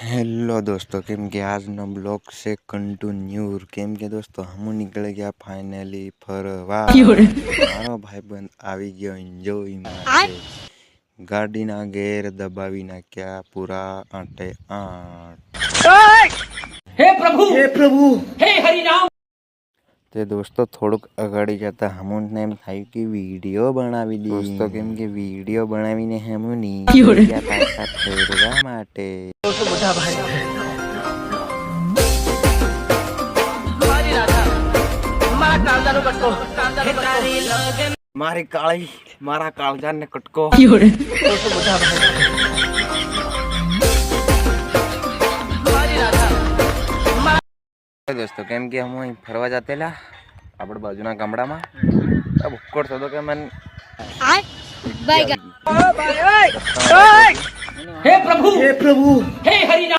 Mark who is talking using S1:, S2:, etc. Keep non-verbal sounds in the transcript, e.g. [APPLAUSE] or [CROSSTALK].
S1: Hello દોસ્તો કેમ કે આજનો બ્લોક છે કન્ટિન્યુ કેમ કે દોસ્તો હમું નીકળી ગયા ફાઇનલી ફરવા. મારો ભાઈબંધ આવી ગયો એન્જોય ગાડીના ગેર દબાવી નાખ્યા પૂરા આઠે
S2: આઠ. હે પ્રભુ! હે પ્રભુ! હે હરિ
S1: તે દોસ્તો થોડુંક અગાડી જતા હમુને એમ થાય કે વીડિયો બનાવી દઈએ. દોસ્તો કેમ કે વીડિયો બનાવીને હમુ નીકળી [LAUGHS] પાછા ફેરવા માટે.
S2: મારી કાળી મારા કાળજાને કટકો. કાળજાનો કટકો
S1: દોસ્તો કેમ કે હું અહીં ફરવા જાતેલા આપણે બાજુના ગામડામાં. ભૂક્કોડ થતો કે મને
S2: હે પ્રભુ! હે પ્રભુ! હે હરિના